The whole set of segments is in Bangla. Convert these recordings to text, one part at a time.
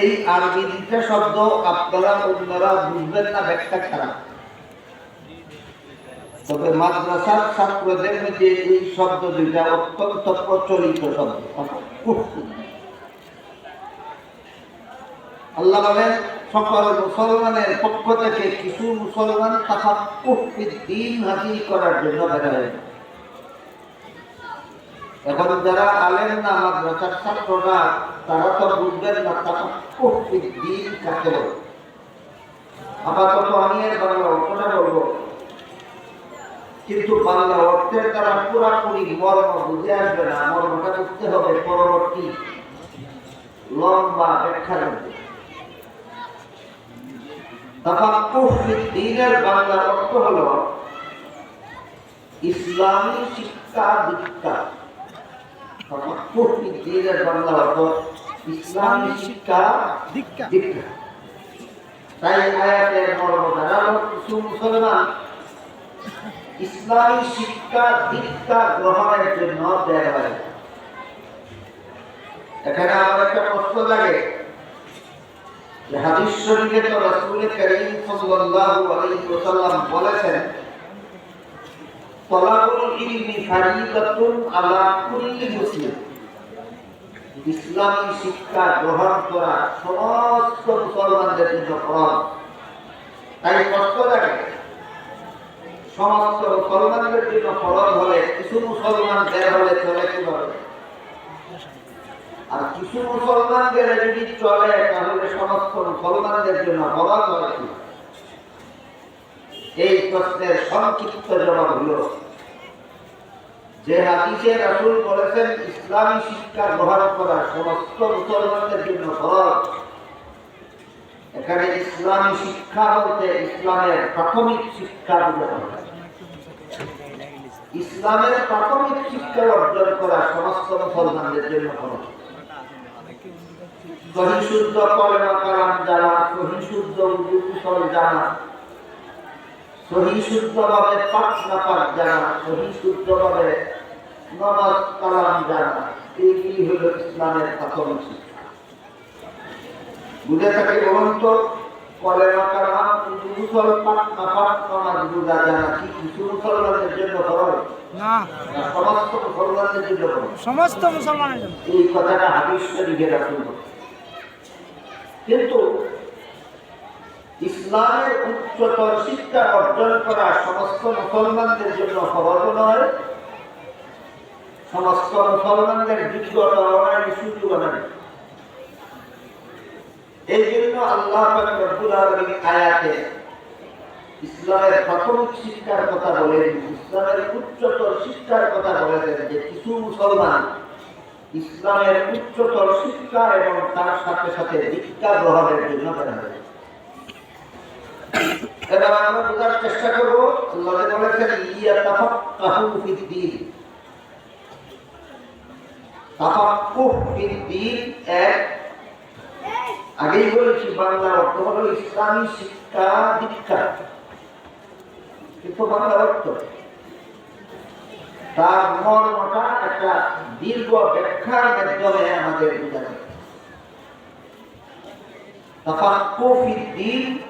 এই আরবি শব্দ আপনারা, অন্যরা বুঝবেন না, ব্যাখ্যা ছাড়া। তবে মাদ্রাসার ছাত্রদের মধ্যে এই শব্দ অত্যন্ত প্রচলিত শব্দ। আল্লাহ বলেন, সকল মুসলমানের পক্ষ থেকে কিছু মুসলমান তাহা দিন হাসিল করার জন্য বেড়া হয়। এখন যারা আলেন না মাদ্রাসার ছাত্ররা তারা তো বুঝবেন না তাহা দিন কাকে আপাতত আমি এর বাংলা অর্থটা কিন্তু বাংলা অর্থের দ্বারা পুরাপুরি মর্ম বুঝে আসবে না মর্মটা বুঝতে হবে পরবর্তী লম্বা ব্যাখ্যার মধ্যে। ফিদ্দীনের বাংলা অর্থ হলো ইসলামী শিক্ষা দীক্ষা। তাফাক্কুহ বাংলা অর্থ ইসলামী শিক্ষা দীক্ষা। দীক্ষা। তাই আয়াতের মর্ম দ্বারা কিছু মুসলমান। ইসলামী শিক্ষা দীক্ষা গ্রহণের জন্য বের হয়। এখানে আমার একটা প্রশ্ন লাগে। হাদিস শরীফে তো রাসূল করিম সাল্লাল্লাহু আলাইহি ওয়াসাল্লাম বলেছেন ইসলামী শিক্ষা গ্রহণ করা সমস্ত মুসলমানদের জন্য ফরজ। তাই কষ্ট লাগে। সমস্ত মুসলমানদের জন্য ফরজ হলে কিছু মুসলমান বের হলে চলে আর কিছু মুসলমানদের যদি চলে, তাহলে সমস্ত মুসলমানদের জন্য ফরজ হয়? এই প্রশ্নের সংক্ষিপ্ত জবাব হল যে হাদিসে রাসূল বলেছেন, ইসলামী শিক্ষা গ্রহণ করা সমস্ত মুসলমানদের জন্য ফরজ। এখানে ইসলামী শিক্ষা বলতে ইসলামের প্রাথমিক শিক্ষা বোঝানো ইসলামের প্রাথমিক শিক্ষা অর্জন করা সমস্ত মুসলমানদের জন্য ফরজ। সহিশুদ্ধ কলেমা কালাম জানা, সহিশুদ্ধ জানা সহিশুদ্ধভাবে জানা সহিশুদ্ধভাবে নমাজ কালাম জানা। এইগুলি হল ইসলামের প্রাথমিক শিক্ষা? বুঝে থাকে বলুন তো কলেমা কালাম উজু কুশল পাঠ না পাঠ নমাজ বুঝা জানা কি? কিছু মুসলমানদের জন্য খরচ সমস্ত মুসলমানদের জন্য সমস্ত মুসলমানের জন্য। এই কথাটা শরীফে রাখুন। কিন্তু ইসলামের উচ্চতর শিক্ষা অর্জন করা সমস্ত মুসলমানদের জন্য সহজ নয়। সমস্ত মুসলমানদের যোগ্যতা নয় সুযোগ নয় এই জন্য আল্লাহ আয়াতে ইসলামের প্রাথমিক শিক্ষার কথা বলেন, ইসলামের উচ্চতর শিক্ষার কথা বলেছেন যে কিছু মুসলমান ইসলামের উচ্চতর শিক্ষা এবং তার সাথে সাথে দীক্ষা গ্রহণের জন্য করা হয়। এবার আমরা চেষ্টা করব আল্লাহ বলেছেন ইয়া তাফাক্কাহু তাফাক্কুহ ফিদ্দীন এক, আগেই বলেছি বাংলা অর্থ হলো ইসলামী শিক্ষা দীক্ষা। কিন্তু বাংলা অর্থ? তার মর্মটা একটা দীর্ঘ ব্যাখ্যার মাধ্যমে আমাদের বোঝানো দিন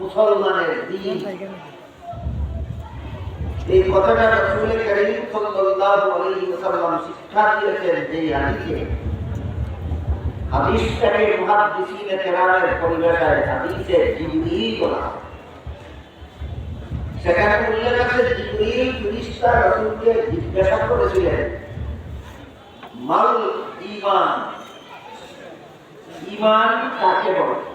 মুসলমানের দিন। এই কথাটা রাসূল করিম সাল্লাল্লাহু আলাইহি ওয়াসাল্লাম শিক্ষা দিয়েছেন যে হাদিসে হাদিসটাকে মুহাদ্দিসিনে কেরামের পরিভাষায় হাদিসে জিবরিল বলা সেখানে উল্লেখ আছে জিবরিল ফিরিস্তা রাসূলকে জিজ্ঞাসা করেছিলেন, মাল ঈমান ঈমান কাকে বলে?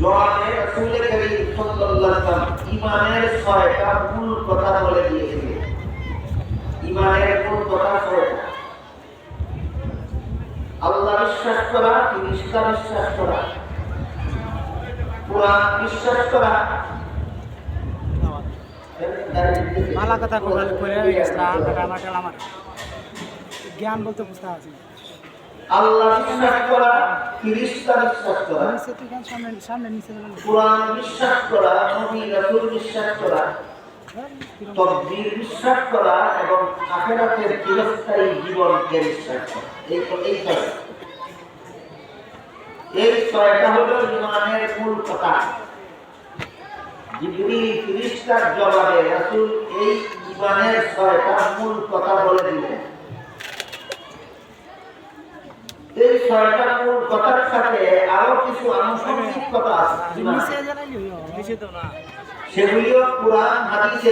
জবাবে রাসূল করিম সাল্লাল্লাহু ছয়টা কথা বলে দিয়েছিলেন ঈমানের মূল কথা ছয়টা? আল্লাহ বিশ্বাস করা বিশ্বাস করা? কোরআন বিশ্বাস করা? কথা বলে করে ইসলাম আমার আমার জ্ঞান বলতে বুঝতে পারছি আল্লাহ বিশ্বাস করা। ফিরিস্তা বিশ্বাস করা কোরআন বিশ্বাস করা নবী রাসূল বিশ্বাস করা তকদির বিশ্বাস করা এবং আখেরাতের চিরস্থায়ী জীবনকে বিশ্বাস করা। এই এই ছয়টা। এই ছয়টা হলো ইমানের মূল কথা। জিবরিল ফিরিস্তার জবাবে রাসূল এই ইমানের ছয়টা মূল কথা বলে দিলেন। এই ছয়টা মূল কথার সাথে আরও কিছু আনুষঙ্গিক কথা আছে। সেগুলিও কোরআন হাদিসে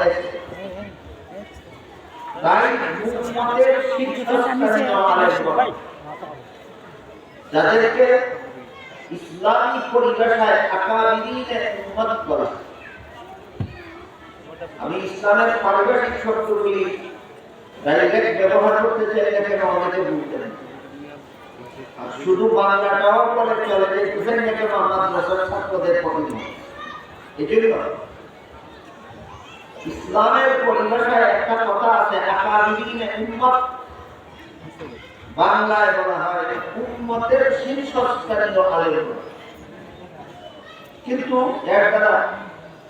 হয়েছে। তাই আলেমগণ যাদেরকে ইসলামী পরিভাষায় আকাবিরিনে হয়। আমি ইসলামের পারিভাষিক শব্দগুলি ব্যবহার করতে চাইলে কেন অনেকে বুঝতে না আর শুধু বাংলাটাও বলে চলে যে বুঝেন না কেন মাদ্রাসার ছাত্রদের ইসলামের পরিভাষায় একটা কথা আছে উম্মত। বাংলায় বলা হয় উম্মতের শীর্ষস্থানীয় আলেম। কিন্তু এর দ্বারা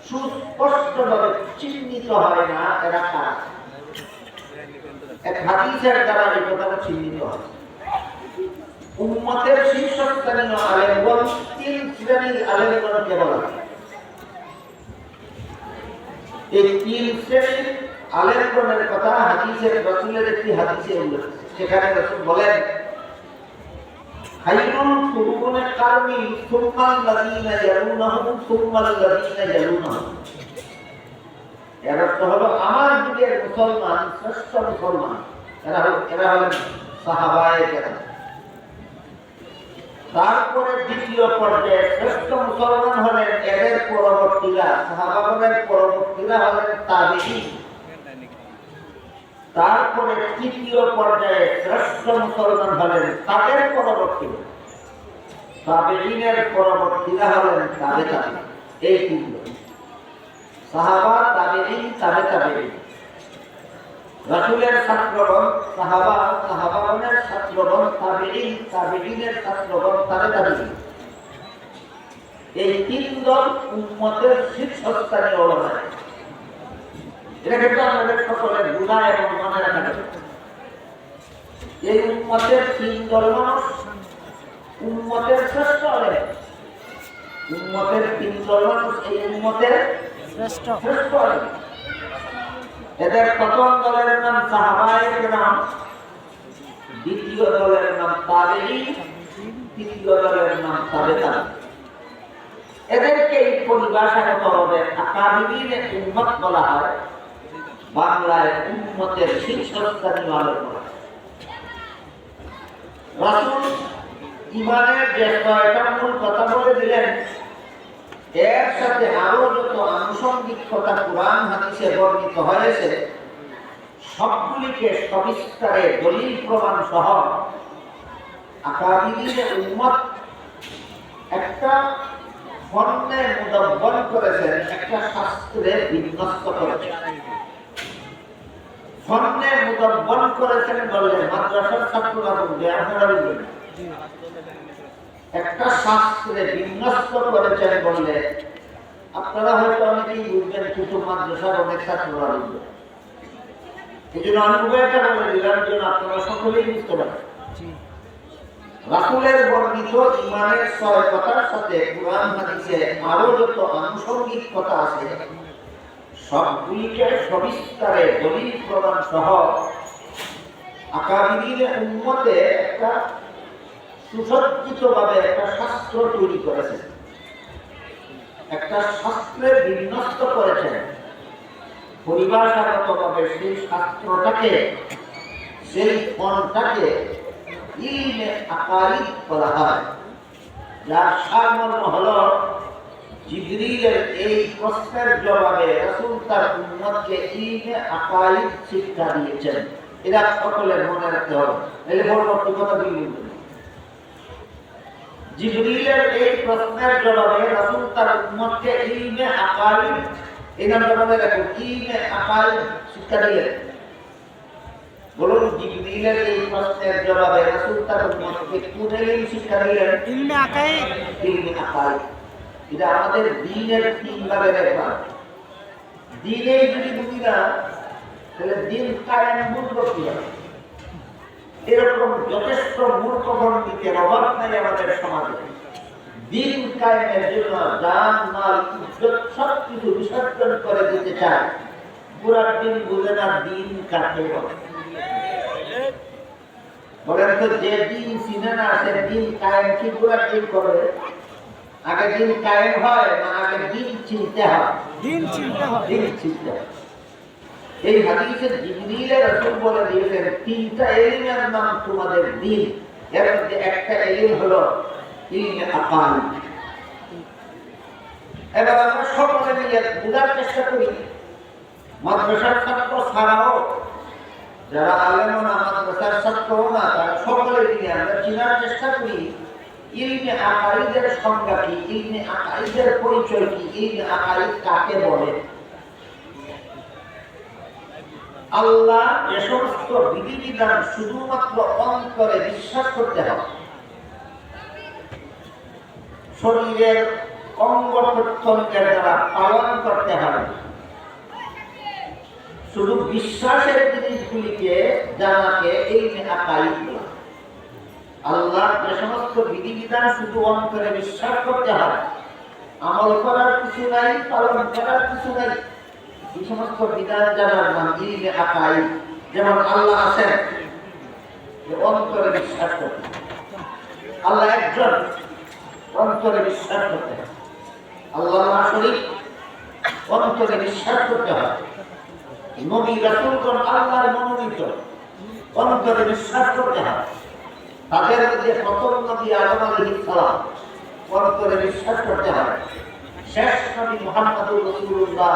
সুস্পষ্টভাবে চিহ্নিত হয় না এরা কারা। এক হাদিসের দ্বারা এই কথাটা চিহ্নিত হয়। উম্মতের শীর্ষস্থানীয় আলেমগণ তিন শ্রেণির এই তিন শ্রেণির আলেমগণের কথা হাদিসের রসুলের একটি হাদিসে উল্লেখ সেখানে রসুল বলেন খাইরুল কুরুনে কারমি সুম্মাল লাযীনা ইয়ালুনাহুম সুম্মাল লাযীনা ইয়ালুনাহুম এর হলো আমার যুগের মুসলমান, শ্রেষ্ঠ মুসলমান। এরা হল এরা হলেন সাহাবায়ে কেরাম। তারপরে দ্বিতীয় পর্যায়ে শ্রেষ্ঠ মুসলমান হলেন এদের পরবর্তীরা, সাহাবাগণের পরবর্তীরা হলেন তাবিঈন তারপরে তৃতীয় পর্যায়ে শ্রেষ্ঠ মুসলমান হলেন তাদের পরবর্তী তাবেঈনের পরবর্তীরা হলেন তাবে তাবে এই তিনজন সাহাবা তাবেঈন, তাবে তাবেঈন। রাসূলের ছাত্রগণ, সাহাবা, সাহাবাগণের ছাত্রগণ, তাবেঈন, তাবেঈনের ছাত্রগণ, তাবে তাবেঈন। এই তিন দল উম্মতের শীর্ষস্থানীয় ওলামা এটা কিন্তু আমাদের সকলের বুঝা এবং মনে রাখা। এই উম্মতের তিন দল মানুষ উম্মতের শ্রেষ্ঠ আলেম। উম্মতের তিন মানুষ এই উম্মতের শ্রেষ্ঠ। এদের প্রথম দলের নাম সাহাবায়ে নাম দ্বিতীয় দলের নাম তাবেঈ, তৃতীয় দলের নাম তাবে তাবে এদেরকে এই পরিভাষাগত হবে আকাবিরিনে উম্মত বলা হয়, বাংলায় উন্মতের শীর্ষস্থানীয় আলোচনা রাসুল ইমানের যে ছয়টা মূল কথা বলে দিলেন এর সাথে আরও যত আনুষঙ্গিক কথা কোরআন হাদিসে বর্ণিত হয়েছে, সবগুলিকে সবিস্তারে দলিল প্রমাণ সহ আকাবিরিনে উম্মত একটা ফন্নে মুদব্বন করেছেন, একটা শাস্ত্রে বিন্যস্ত করেছেন। ফন্নে মুদব্বন করেছেন বললে মাদ্রাসার ছাত্ররা বলবে, আপনারা একটা শাস্ত্রে বিন্যস্ত করেছেন বললে আপনারা হয়তো অনেকেই বুঝবেন কিছু মাদ্রাসার অনেক ছাত্ররা বুঝবেন এই জন্য দিলাম যেন আপনারা সকলেই বুঝতে পারেন রাসূলের বর্ণিত ইমানের ছয় কথার সাথে কোরআন হাদিসে আরও যত আনুষঙ্গিক কথা আছে সবগুলিকে সবিস্তারে দলিল প্রমাণ সহ আকাবিরির উন্মতে একটা সুসজ্জিতভাবে একটা শাস্ত্র তৈরি করেছেন একটা শাস্ত্রে বিন্যস্ত করেছেন পরিভাষাগতভাবে সেই শাস্ত্রটাকে, সেই ফোনটাকে ইলমে আকারিদ বলা হয়। যার সারমর্ম হলো, জিবরিলের এই প্রশ্নের জবাবে রাসূল তার উম্মতকে ইলমে আকারিদ শিক্ষা দিয়েছেন। এরা সকলের মনে রাখতে হবে। এলে পরবর্তী কথা বিলীন জিবরিলের এই প্রশ্নের জবাবে রাসূল তার উম্মতকে ইলমে আকাইদ এই নাম জবাবে রাখুন ইলমে আকাইদ শিক্ষা দিলেন। বলুন জিবরিলের এই প্রশ্নের জবাবে রাসূল তার উম্মতকে কোন ইলম শিক্ষা দিলেন? ইলমে আকাই ইলমে আকাইদ এটা আমাদের দ্বীনের তিন ভাবে ব্যাপার দ্বীনে যদি বুঝি না তাহলে দিন কায়েম বুঝব কি হবে? এরকম যথেষ্ট মূর্খ পণ্ডিতের অভাব নাই আমাদের সমাজে। দিন কায়েমের জন্য জান মাল ইজ্জত সব কিছু বিসর্জন করে দিতে চায়। পুরার দিন বুঝে না দিন কাকে বলেন তো যে দিন চিনে না সে দিন কায়েম কি পুরার দিন করে আগে দিন কায়েম হয় না আগে দিন চিনতে হয়। দিন চিনতে হবে দিন চিনতে হয়। এই হাদিসে জিবরিলের রাসূল বলে দিয়েছেন, তিনটা এলিমের নাম তোমাদের দিন। এর মধ্যে একটা এলিম হলো ইলমে আকাল। এবার আমরা সকলে মিলে বোঝার চেষ্টা করি, মাদ্রাসার ছাত্র ছাড়াও যারা আলেমও না, মাদ্রাসার ছাত্রও না, তারা সকলে মিলে আমরা চিনার চেষ্টা করি, ইলমে আকাইদের সংজ্ঞা কি, ইলমে আকাইদের পরিচয় কি, ইলমে আকাইদ কাকে বলে? আল্লাহ যে সমস্ত বিধিবিধান শুধুমাত্র অন্তরে বিশ্বাস করতে হবে। শরীরের অঙ্গ প্রত্যঙ্গের দ্বারা পালন করতে হবে। শুধু বিশ্বাসের জিনিসগুলিকে জানাকে এই আকাই আল্লাহ যে সমস্ত বিধিবিধান শুধু অন্তরে বিশ্বাস করতে হয় আমল করার কিছু নাই, পালন করার কিছু নাই এই সমস্ত বিধান জানার নাম ইলমে আকাই, যেমন আল্লাহ আছেন, যে অন্তরে বিশ্বাস করতে। আল্লাহ একজন, অন্তরে বিশ্বাস করতে হয় আল্লাহ শরীফ অন্তরে বিশ্বাস করতে হয়। নবী রাসূলগণ আল্লাহর মনোনীত, অন্তরে বিশ্বাস করতে হয়। তাদের মধ্যে প্রথম নবী আলাইহিস সালাম, অন্তরে বিশ্বাস করতে হয়। শেষ নবী মুহাম্মদুর রাসূলুল্লাহ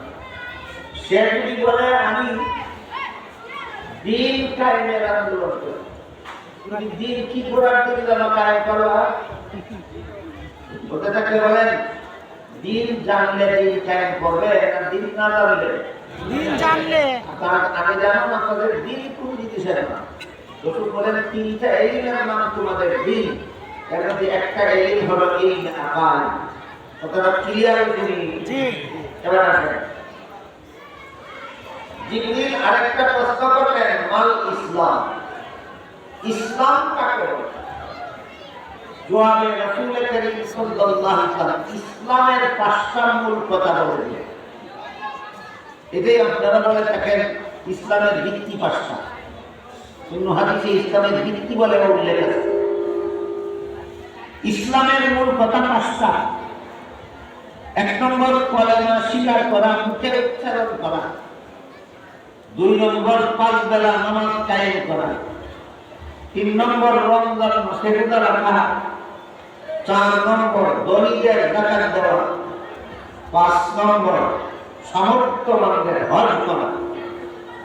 সে যদি বলে আমি দিন কায়েমের আন্দোলন করি। তুমি দিন কি করার দিন যেন কায়েম করবা বলতে থাকলে বলেন দিন জানলে দিন কায়েম করবে না দিন না জানলে? দিন জানলে। আগে জানো না তাদের দিন কোনো জিনিসের না। রসুল বলেন তিনটা এলিমের নাম তোমাদের দিন। এর মধ্যে একটা এলিম হলো ইলম আকাল। কথাটা ক্লিয়ার করি জি। এবার আসেন। জিবরিল আরেকটা প্রশ্ন করলেন, মাল ইসলাম? ইসলাম কাকে বলে? জবাবে করিম সাল্লাল্লাহু আলাইহি ইসলামের পাঁচটা মূল কথা বলে দিলেন। এটাই আপনারা বলে থাকেন ইসলামের ভিত্তি পাঁচটা অন্য হাদিসে ইসলামের ভিত্তি বলে উল্লেখ আছে। ইসলামের মূল কথা পাঁচটা এক নম্বর কলেমা স্বীকার করা মুখে উচ্চারণ করা। দুই নম্বর পাঁচ বেলা নামাজ কায়েম করা। তিন নম্বর রমজান মাসে রোজা রাখা চার নম্বর দলিলের ডাকাত দেওয়া। পাঁচ নম্বর সামর্থ্যবানদের হজ করা।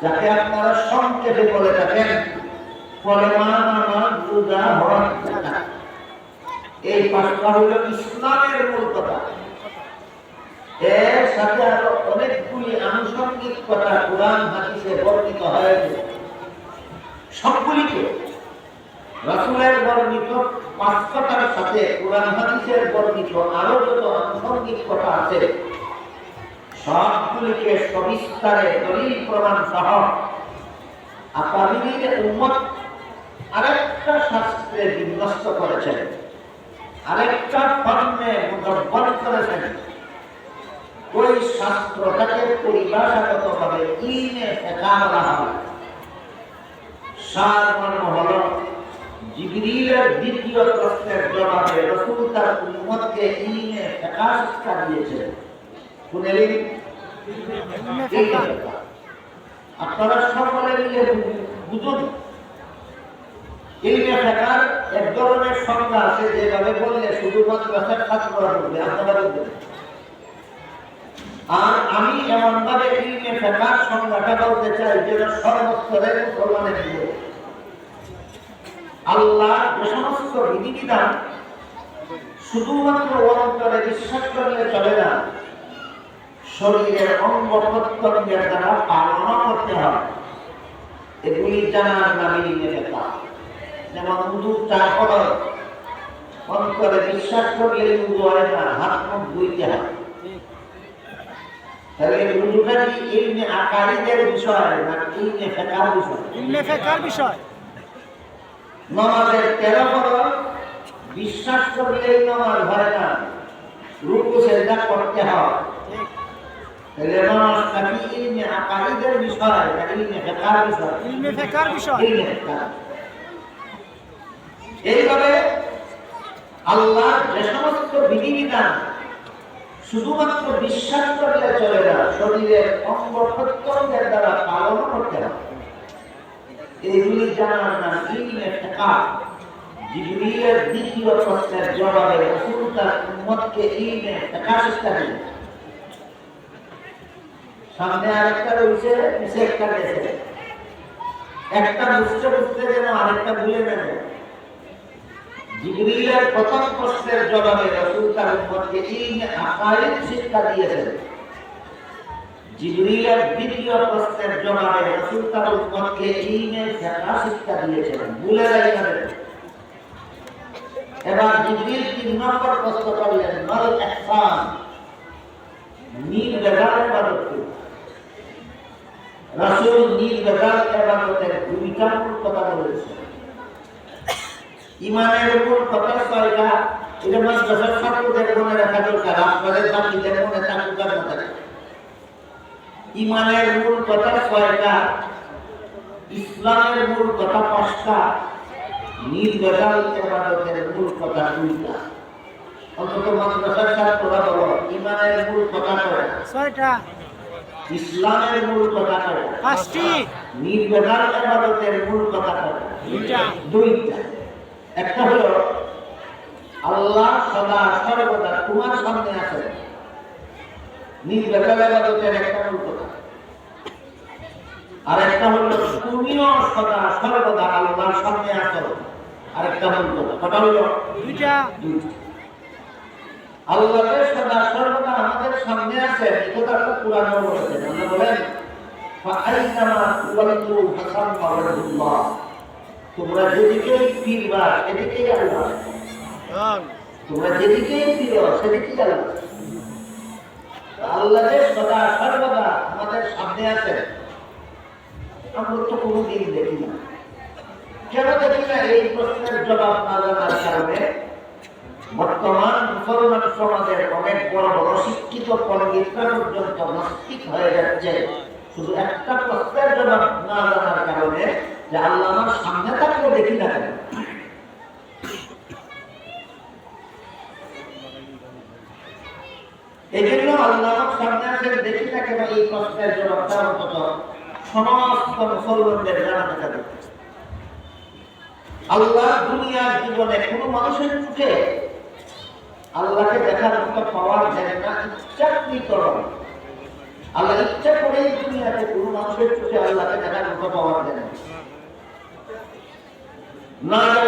যাকে আপনারা সংক্ষেপে বলে থাকেন এই পাঁচটা হইল ইসলামের মূল কথা। এর সাথে আরও অনেকগুলি আনুষঙ্গিক কথা কোরআন হাদিসে বর্ণিত হয়েছে। সবগুলিকে রাসূলের বর্ণিত পাঁচ সাথে কোরআন হাদিসের বর্ণিত আরও যত আনুষঙ্গিক কথা আছে, সবগুলিকে সবিস্তারে দলিল প্রমাণ সহ আকাবির উম্মত আরেকটা শাস্ত্রে বিন্যস্ত করেছেন, আরেকটা ফর্মে মুদব্বর করেছেন। ওই শাস্ত্রটাকে পরিভাষাগত ভাবে ইলমে ফেকা বলা হয় সার মর্ম হল, জিবরিলের দ্বিতীয় প্রশ্নের জবাবে রসুল তার উম্মতকে ইলমে ফিকহ শিক্ষা ফিকহ। ফিকহ। আপনারা সকলে মিলে বুঝুন ইলমে ফিকহর এক ধরনের সংজ্ঞা আছে, যেভাবে বললে শুধুমাত্র করা হবে আপনারা বুঝবেন আর আমি এমন ভাবে ইলমে ফিকহর সংজ্ঞাটা বলতে চাই যেন সর্বস্তরের মুসলমানের জীবনে। আল্লাহ যে সমস্ত বিধিবিধান শুধুমাত্র অন্তরে বিশ্বাস করলে চলে না, শরীরের অঙ্গ প্রত্যঙ্গের দ্বারা পালন করতে হয়। এগুলি জানার নামে নিয়ে যেতা যেমন উদু চা করো অন্তরে বিশ্বাস করলে উদু হয় না, হাত মুখ ধুইতে হয়। তাহলে কি ইলমে আকারিদের বিষয় না ইলমে ফেকার বিষয়। ইলমে ফিকহর বিষয়। নামাজের তেরো ফরজ বিশ্বাস করলেই নামাজ হয় না। রুকু সেজদা করতে হয়। তাহলে নামাজটা কি ইলমে আকারিদের বিষয় না ফেকার বিষয়? ইলমে ফিকহর বিষয়। ফেকার। এইভাবে আল্লাহ যে সমস্ত বিধিবিধান শুধুমাত্র বিশ্বাস করলে চলে না, শরীরের অঙ্গ প্রত্যঙ্গের দ্বারা পালন করতে হবে এইগুলি জানার নাম ইলমে ফিকহ। জিবরিলের দ্বিতীয় প্রশ্নের জবাবে ইলমে দিলেন। সামনে আরেকটা রয়েছে একটা গেছে একটা বুঝতে বুঝতে যেন আরেকটা ভুলে যাবে জিবরিলের প্রথম প্রশ্নের জবাবে রাসূল তার উম্মতকে ইলমে আকাইদ শিক্ষা দিয়েছেন। জিবরিলের দ্বিতীয় প্রশ্নের জবাবে রাসূল তার উম্মতকে ফিকহ শিক্ষা দিয়েছেন। ভুলে যাই না এবার জিবরিল তিন নম্বর প্রশ্ন করলেন, মাল ইহসান, নীল বেগার ইবাদত? রাসূল নীল বেগার ইবাদতের ভূমিকার কথা বলেছেন ইমানের উপর কথা ছয়টা এটা মাদ্রাসার ছাত্রদের মনে রাখা দরকার আপনাদের বাকিদের মনে থাকুক আর না থাকুক। ইমানের মূল কথা ছয়টা ইসলামের মূল কথা পাঁচটা নির্বেদাল এবাদতের মূল কথা দুইটা অন্তত মাদ্রাসার ছাত্ররা বলো ইমানের মূল কথা কয়টা ছয়টা। ইসলামের মূল কথা কয়টা পাঁচটি। নির্বেদাল এবাদতের মূল কথা দুইটা। দুইটা। একটা হলো আল্লাহ সদা সর্বদা তোমার সামনে আছে। নির্বেদাল এবাদতের একটা কথা আর একটা হলো তুমিও সদা সর্বদা আল্লাহর সামনে আছো। আরেকটা মূল কথা কটা হলো দুইটা। আল্লাহকে সদা সর্বদা আমাদের সামনে আছে এই কথাটা কোরআনে বলেছেন। আমরা বলেন ফাআইনামা তুওয়াল্লু ফাসাম্মা ওয়াজহুল্লাহ তোমরা যেদিকেই ফিরবা সেদিকেই আল্লাহ। তোমরা যেদিকেই ফিরো সেদিকেই আল্লাহ। আল্লাহ যে সদা সর্বদা আমাদের সামনে আছে। আমরা তো কোনোদিন দেখি না। কেন দেখি না? এই প্রশ্নের জবাব না জানার কারণে বর্তমান মুসলমান সমাজের অনেক বড় বড় শিক্ষিত পণ্ডিতরা পর্যন্ত নাস্তিক হয়ে যাচ্ছে। শুধু একটা প্রশ্নের জবাব না জানার কারণে যে আল্লাহ আমার সামনে থাকলে দেখি না কেন আল্লাহ সামনে দেখি না কেন এই অন্তত সমস্ত মুসলমানদের জানা থাকা আল্লাহ দুনিয়ার জীবনে কোনো মানুষের চোখে আল্লাহকে দেখার মতো পাওয়ার দেন না, ইচ্ছাকৃত। আল্লাহ ইচ্ছা করেই দুনিয়াতে কোনো মানুষের চোখে আল্লাহকে দেখার মতো পাওয়ার যায় না। না